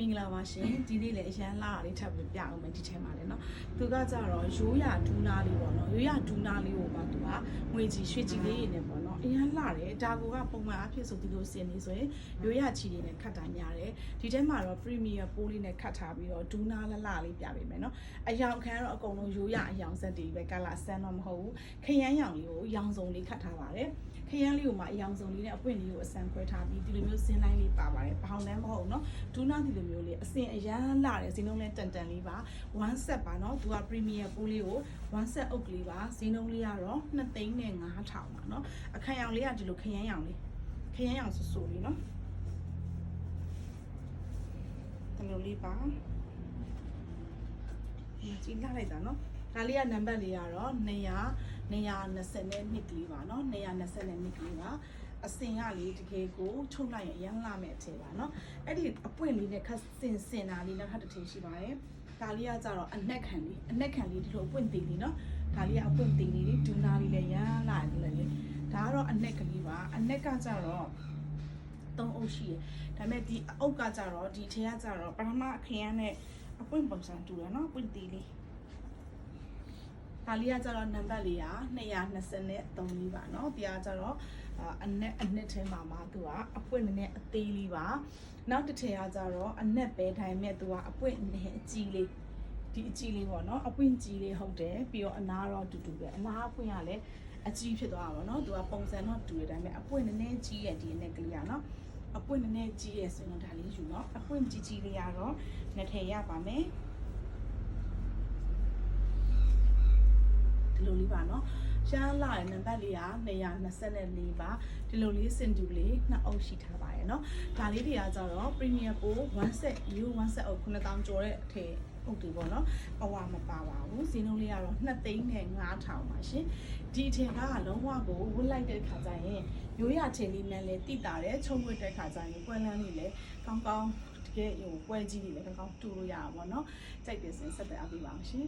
မင်္ဂလာပါရှင်ဒီနေ့လည်းအရန်လာတာလေးထပ်ပြီးပြအောင်မယ်ဒီထဲမှာလည်းเนาะသူကကြတော့ရိုးရဒူးနာလေးပေါ့နော်ရိုးရဒူးနာလေးကိုမှသူကငွေကြီးရွှေကြီးလေးရနေပေါ့နော်အရန်လာတယ်ဒါကပုံမှန်အဖြစ်ဆိုဒီလိုစင်နေဆိုရင်ရိုးရချီလေးနဲ့ခတ်တာများတယ်ဒီထဲမှာတော့ premier ပိုးလေးနဲ့ခတ်ထားပြီးတော့ဒူးနာလလလေးပြပေးမယ်เนาะအယောင်ခံကတော့အကုန်လုံးရိုးရအယောင်ဆက်တွေပဲကလာဆန်းတော့မဟုတ်ဘူးခရမ်းရောင်လေးကိုရောင်စုံလေးခတ်ထားပါတယ်ခရမ်းလေးကိုမှအယောင်စုံလေးနဲ့အပွင့်လေးကိုအစံခွဲထားပြီးဒီလိုမျိုးစင်းလိုင်းလေးပါပါတယ်ဘောင်တန်းမဟုတ်ဘူးเนาะဒူးနာဒီလို မျိုးလေးအစင်အရန်လာတယ်ဈေးနှုန်းလဲတန်တန်လေးပါ1 set ပါเนาะသူက premier ပိုးလေးကို1 set အုပ်ကလေးပါဈေးနှုန်းလေးကတော့2သိန်းနဲ့9000ပါเนาะအခန့်ရောင်လေးကဒီလိုခရမ်းရောင်လေးခရမ်းရောင်ဆူဆူလေးเนาะဒီလိုလေးပါဒီကြည့်လိုက်လိုက်တာเนาะဒါလေးကနံပါတ်လေးကတော့200 220နဲ့နှစ်ကလေးပါเนาะ220နဲ့နှစ်ကလေးပါ အစင်ကလေတကယ်ကိုချုပ်လိုက်ရင်အရမ်းလာမဲ့အခြေပါเนาะအဲ့ဒီအပွင့်လေးနဲ့ခက်စင်စင်တာလေးနောက်ထပ်တစ်ထည်ရှိပါတယ်ဒါလေးကကြတော့အနက်ခံလေးအနက်ခံလေးဒီလိုအပွင့်သေးလေးเนาะဒါလေးကအပွင့်သေးလေးလေးဒူနာလေးလည်းရမ်းလာတယ်လေဒါကတော့အနက်ကလေးပါအနက်ကကြတော့သုံးအုပ်ရှိရယ်ဒါပေမဲ့ဒီအုပ်ကကြတော့ဒီထဲကကြတော့ပထမအခရမ်းနဲ့အပွင့်ပုံစံတူတယ်เนาะအပွင့်သေးလေး ဒါလေးကကြတော့နံပါတ်လေးက223လေးပါเนาะတရားကြတော့အာအနက်အနှစ်ထဲမှာမှာသူကအပွင့်နဲ့အသေးလေးပါနောက်တစ်ထည်ကကြတော့အနက်ပဲတိုင်းမဲ့သူကအပွင့်နဲ့အကြီးလေးဒီအကြီးလေးပေါ့เนาะအပွင့်ကြီးလေးဟုတ်တယ်ပြီးတော့အနာတော့တူတူပဲအနာအပွင့်ကလည်းအကြီးဖြစ်သွားတာပေါ့เนาะသူကပုံစံတော့တူတယ်ဒါပေမဲ့အပွင့်နည်းနည်းကြီးရဲ့ဒီအနက်ကလေးကเนาะအပွင့်နည်းနည်းကြီးရဲ့ဆိုရင်တော့ဒါလေးယူเนาะအပွင့်ကြီးကြီးလေးကတော့နှစ်ထည်ရပါမယ် ပါနော်ရှမ်းလာတဲ့နံပါတ်လေးက224ပါဒီလိုလေးစင်တူလေးနှစ်အုပ်ရှိထားပါတယ်နော်ဒါလေးတွေကကြတော့ Premier Pro 1 set U 1 set အုပ်9000ကျော်တဲ့အထည်အုပ်တွေပေါ့နော်အဝမပါပါဘူးဈေးနှုန်းလေးကတော့2သိန်းနဲ့9000ပါရှင်ဒီအထည်ကလုံးဝကိုဝတ်လိုက်တဲ့ခါကျရင်ရိုးရထည်လေးနဲ့လည်းတိတာတယ်ချုံဝတ်တဲ့ခါကျရင်ပွဲလန်းလေးလည်းကောင်းကောင်းတကယ်ဟိုပွဲကြီးတွေလည်းကောင်းကောင်းတူလို့ရတာပေါ့နော်ကြိုက်တယ်ဆိုရင်ဆက်သွယ်အားပေးပါအောင်ရှင်